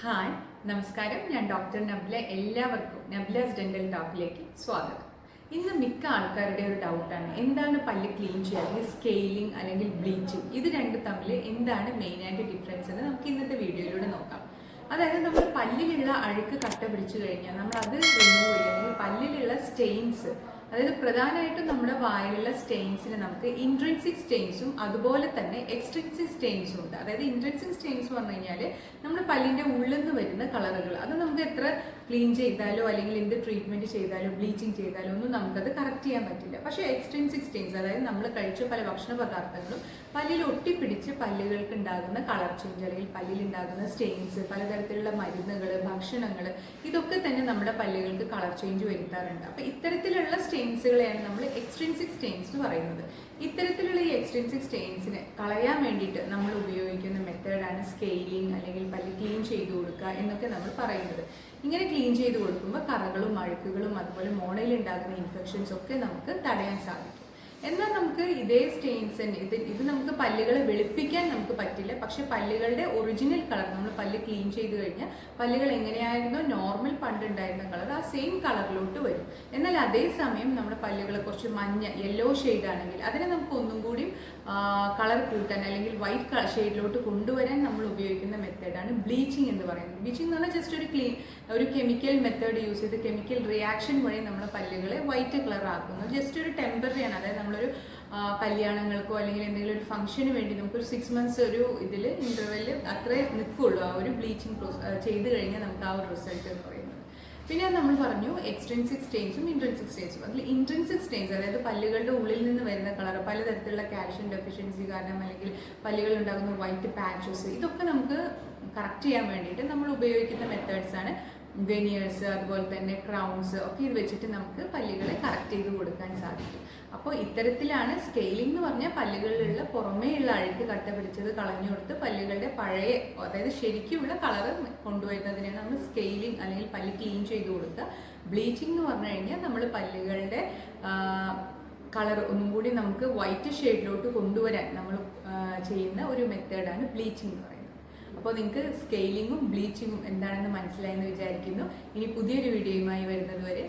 Hi നമസ്കാരം. ഞാൻ doctor നബ്ല എല്ലാവർക്കും നബ്ലാസ് ഡെന്റൽ ടോക്കിലേക്ക് സ്വാഗതം. ഇന്ന് മിക്ക ആൾക്കാരുടെ ഒരു ഡൗട്ടാണ്. എന്താണ് പല്ല് ക്ലീൻ അല്ലെങ്കിൽ സ്കെയിലിംഗ് അല്ലെങ്കിൽ ബ്ലീച്ചിങ്? ഇത് രണ്ടും തമ്മിൽ എന്താണ് മെയിനായിട്ട് ഡിഫറൻസ് എന്ന് നമുക്ക് ഇന്നത്തെ വീഡിയോയിലൂടെ നോക്കാം. അതായത് നമ്മൾ പല്ലിലുള്ള അഴുക്ക് കട്ട പിടിച്ചു കഴിഞ്ഞാൽ നമ്മൾ അത് റിമൂവ് ചെയ്യുക. അല്ലെങ്കിൽ പല്ലിലുള്ള സ്റ്റെയിൻസ് അതായത് പ്രധാനമായിട്ടും നമ്മുടെ വായിലുള്ള സ്റ്റെയിൻസിന് നമുക്ക് ഇൻട്രൻസിക് സ്റ്റെയിൻസും അതുപോലെ തന്നെ എക്സ്ട്രിൻസിക് സ്റ്റെയിൻസും ഉണ്ട്. അതായത് ഇൻട്രൻസിക് സ്റ്റെയിൻസ് പറഞ്ഞു കഴിഞ്ഞാൽ നമ്മുടെ പല്ലിന്റെ ഉള്ളിൽ നിന്ന് വരുന്ന കളറുകൾ. അത് നമുക്ക് എത്ര ക്ലീൻ ചെയ്താലോ അല്ലെങ്കിൽ എന്ത് ട്രീറ്റ്മെന്റ് ചെയ്താലോ ബ്ലീച്ചിങ് ചെയ്താലോ ഒന്നും നമുക്കത് കറക്റ്റ് ചെയ്യാൻ പറ്റില്ല. പക്ഷേ എക്സ്ട്രിൻസിക് സ്റ്റെയിൻസ് അതായത് നമ്മൾ കഴിച്ച പല ഭക്ഷണ പദാർത്ഥങ്ങളും പല്ലിൽ ഒട്ടിപ്പിടിച്ച് പല്ലുകൾക്ക് ഉണ്ടാകുന്ന കളർ ചേഞ്ച് അല്ലെങ്കിൽ പല്ലിൽ ഉണ്ടാകുന്ന സ്റ്റെയിൻസ് പലതരത്തിലുള്ള മരുന്നുകൾ ഭക്ഷണങ്ങൾ ഇതൊക്കെ തന്നെ നമ്മുടെ പല്ലുകൾക്ക് കളർ ചേഞ്ച് വരുത്താറുണ്ട്. അപ്പോൾ ഇത്തരത്തിലുള്ള സ്റ്റെയിൻസുകളെയാണ് നമ്മൾ എക്സ്ട്രിൻസിക് സ്റ്റെയിൻസ് എന്ന് പറയുന്നത്. ഇത്തരത്തിലുള്ള ഈ എക്സ്ട്രിൻസിക് സ്റ്റെയിൻസിനെ കളയാൻ വേണ്ടിയിട്ട് നമ്മൾ ഉപയോഗിക്കുന്ന മെത്തേഡാണ് സ്കെയിലിംഗ് അല്ലെങ്കിൽ പല്ല് ക്ലീൻ ചെയ്ത് കൊടുക്കുക എന്നൊക്കെ നമ്മൾ പറയുന്നത്. ഇങ്ങനെ ക്ലീൻ ചെയ്ത് കൊടുക്കുമ്പോൾ കറകളും അഴുക്കുകളും അതുപോലെ മോണയിൽ ഉണ്ടാകുന്ന ഇൻഫെക്ഷൻസ് ഒക്കെ നമുക്ക് തടയാൻ സാധിക്കും. എന്നാൽ നമുക്ക് ഇതേ സ്റ്റെയിൻസ് ഇത് ഇത് നമുക്ക് പല്ലുകളെ വെളുപ്പിക്കാൻ നമുക്ക് പറ്റില്ല. പക്ഷെ പല്ലുകളുടെ ഒറിജിനൽ കളർ നമ്മൾ പല്ല് ക്ലീൻ ചെയ്ത് കഴിഞ്ഞാൽ പല്ലുകൾ എങ്ങനെയായിരുന്നോ നോർമൽ പണ്ട് ഉണ്ടായിരുന്ന കളർ ആ സെയിം കളറിലോട്ട് വരും. എന്നാൽ അതേ സമയം നമ്മുടെ പല്ലുകളെ കുറച്ച് മഞ്ഞ യെല്ലോ ഷെയ്ഡ് ആണെങ്കിൽ അതിനെ നമുക്ക് ഒന്നും കൂടി കളർ കൂട്ടാൻ അല്ലെങ്കിൽ വൈറ്റ് ഷെയ്ഡിലോട്ട് കൊണ്ടുവരാൻ നമ്മൾ ഉപയോഗിക്കുന്ന മെത്തേഡാണ് ബ്ലീച്ചിങ് എന്ന് പറയുന്നത്. ബ്ലീച്ചിങ് എന്ന് പറഞ്ഞാൽ ജസ്റ്റ് ഒരു ക്ലീൻ ഒരു കെമിക്കൽ മെത്തേഡ് യൂസ് ചെയ്ത് കെമിക്കൽ റിയാക്ഷൻ വഴി നമ്മൾ പല്ലുകളെ വൈറ്റ് കളർ ആക്കുന്നു. ജസ്റ്റ് ഒരു ടെമ്പററി ആണ്. അതായത് നമ്മളൊരു കല്യാണങ്ങൾക്കോ അല്ലെങ്കിൽ എന്തെങ്കിലും ഒരു ഫംഗ്ഷന് വേണ്ടി നമുക്കൊരു സിക്സ് മന്ത്സ് ഒരു ഇതിൽ ഇന്റർവെല്ലിൽ അത്രേ നിൽക്കുള്ളൂ ആ ഒരു ബ്ലീച്ചിങ് ചെയ്ത് കഴിഞ്ഞാൽ നമുക്ക് ആ ഒരു റിസൾട്ട് എന്ന് പറയുന്നത്. പിന്നെ നമ്മൾ പറഞ്ഞു എക്സ്ട്രിൻസിക് സ്റ്റെയിൻസും ഇൻട്രൻസിക് സ്റ്റെയിൻസും അതിൽ ഇൻട്രൻസിക് സ്റ്റെയിൻസ് അതായത് പല്ലുകളുടെ ഉള്ളിൽ നിന്ന് വരുന്ന കളർ പലതരത്തിലുള്ള കാൽഷ്യം ഡെഫിഷ്യൻസി കാരണം അല്ലെങ്കിൽ പല്ലുകൾ ഉണ്ടാകുന്ന വൈറ്റ് പാച്ചസ് ഇതൊക്കെ നമുക്ക് കറക്റ്റ് ചെയ്യാൻ വേണ്ടിയിട്ട് നമ്മൾ ഉപയോഗിക്കുന്ന മെത്തേഡ്സ് ആണ് വെനിയേഴ്സ് അതുപോലെ തന്നെ ക്രൗൺസ് ഒക്കെ ഇത് വെച്ചിട്ട് നമുക്ക് പല്ലുകളെ കറക്റ്റ് ചെയ്ത് കൊടുക്കാൻ സാധിക്കും. അപ്പോൾ ഇത്തരത്തിലാണ് സ്കെയിലിംഗ് എന്ന് പറഞ്ഞാൽ പല്ലുകളിലുള്ള പുറമേയുള്ള അഴുക്ക് കട്ട പിടിച്ചത് കളഞ്ഞു കൊടുത്ത് പല്ലുകളുടെ പഴയ അതായത് ശരിക്കുമുള്ള കളർ കൊണ്ടുവരുന്നതിനാണ് നമ്മൾ സ്കെയിലിംഗ് അല്ലെങ്കിൽ പല്ല് ക്ലീൻ ചെയ്ത് കൊടുക്കുക. ബ്ലീച്ചിങ് എന്ന് പറഞ്ഞു കഴിഞ്ഞാൽ നമ്മൾ പല്ലുകളുടെ കളർ ഒന്നും കൂടി നമുക്ക് വൈറ്റ് ഷെയ്ഡിലോട്ട് കൊണ്ടുവരാൻ നമ്മൾ ചെയ്യുന്ന ഒരു മെത്തേഡാണ് ബ്ലീച്ചിങ് എന്ന് പറയുന്നത്. അപ്പോൾ നിങ്ങൾക്ക് സ്കെയിലിങ്ങും ബ്ലീച്ചിങ്ങും എന്താണെന്ന് മനസ്സിലായെന്ന് വിചാരിക്കുന്നു. ഇനി പുതിയൊരു വീഡിയോയുമായി വരുന്നത് വരെ